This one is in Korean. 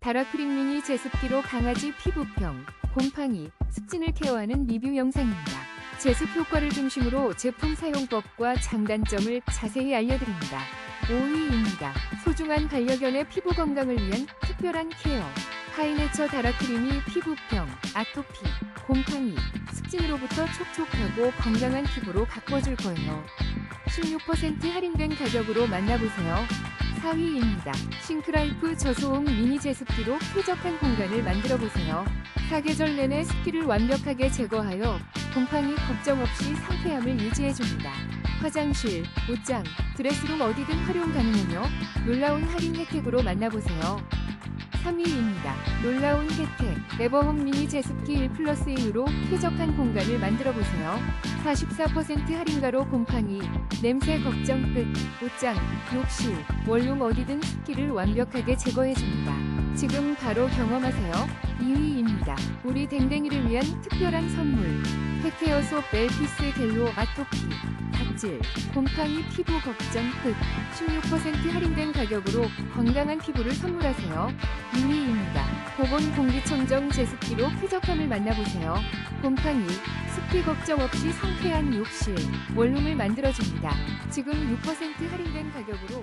다라크림 미니 제습기로 강아지 피부병, 곰팡이, 습진을 케어하는 리뷰 영상입니다. 제습 효과를 중심으로 제품 사용법과 장단점을 자세히 알려드립니다. 5위입니다. 소중한 반려견의 피부 건강을 위한 특별한 케어. 하이네처 다라크림이 피부병, 아토피, 곰팡이, 습진으로부터 촉촉하고 건강한 피부로 가꿔줄 거예요. 16% 할인된 가격으로 만나보세요. 4위입니다. 싱크라이프 저소음 미니 제습기로 쾌적한 공간을 만들어 보세요. 사계절 내내 습기를 완벽하게 제거하여 곰팡이 걱정 없이 상쾌함을 유지해 줍니다. 화장실, 옷장, 드레스룸 어디든 활용 가능하며 놀라운 할인 혜택으로 만나보세요. 3위입니다. 놀라운 혜택. 에버홈 미니 제습기 1 플러스 1으로 쾌적한 공간을 만들어 보세요. 44% 할인가로 곰팡이, 냄새 걱정 끝. 옷장, 욕실, 원룸 어디든 습기를 완벽하게 제거해줍니다. 지금 바로 경험하세요. 2위입니다. 우리 댕댕이를 위한 특별한 선물. 팩케어소 멜피스 델로 아토피, 각질, 곰팡이 피부 걱정 끝. 16% 할인된 가격으로 건강한 피부를 선물하세요. 2위입니다. 보건 공기청정 제습기로 쾌적함을 만나보세요. 곰팡이, 습기 걱정 없이 상쾌한 욕실, 원룸을 만들어줍니다. 지금 6% 할인된 가격으로